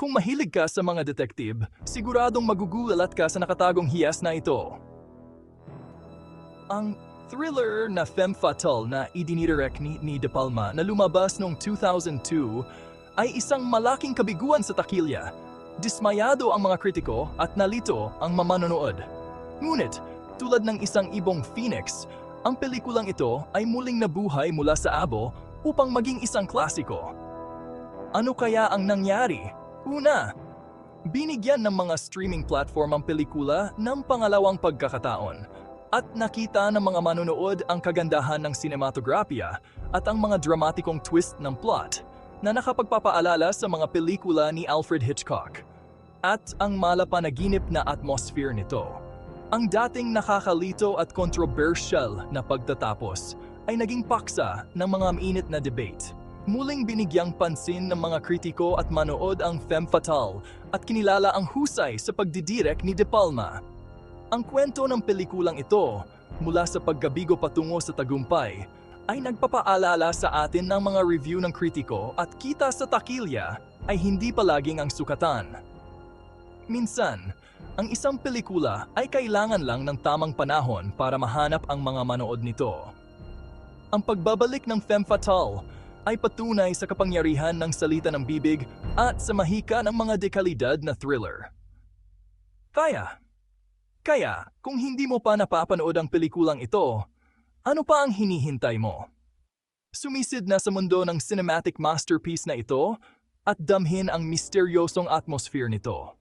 Kung mahilig ka sa mga detective, siguradong magugulat ka sa nakatagong hiyas na ito. Ang thriller na Femme Fatale na idinidirect ni, ni De Palma na lumabas noong 2002 ay isang malaking kabiguan sa takilya. Dismayado ang mga kritiko at nalito ang mamanonood. Ngunit, tulad ng isang ibong phoenix, ang pelikulang ito ay muling nabuhay mula sa abo upang maging isang klasiko. Ano kaya ang nangyari? Una, binigyan ng mga streaming platform ang pelikula ng pangalawang pagkakataon at nakita ng mga manonood ang kagandahan ng sinematografiya at ang mga dramatikong twist ng plot na nakapagpapaalala sa mga pelikula ni Alfred Hitchcock at ang malapanaginip na atmosphere nito. Ang dating nakakalito at controversial na pagtatapos ay naging paksa ng mga mainit na debate. Muling binigyang pansin ng mga kritiko at manood ang Femme Fatale at kinilala ang husay sa pagdidirek ni De Palma. Ang kwento ng pelikulang ito, mula sa paggabigo patungo sa tagumpay, ay nagpapaalala sa atin ng mga review ng kritiko at kita sa takilya ay hindi palaging ang sukatan. Minsan, ang isang pelikula ay kailangan lang ng tamang panahon para mahanap ang mga manood nito. Ang pagbabalik ng Femme Fatale ay patunay sa kapangyarihan ng salita ng bibig at sa mahika ng mga dekalidad na thriller. Kaya, kaya kung hindi mo pa napapanood ang pelikulang ito, ano pa ang hinihintay mo? Sumisid na sa mundo ng cinematic masterpiece na ito at damhin ang misteryosong atmosphere nito.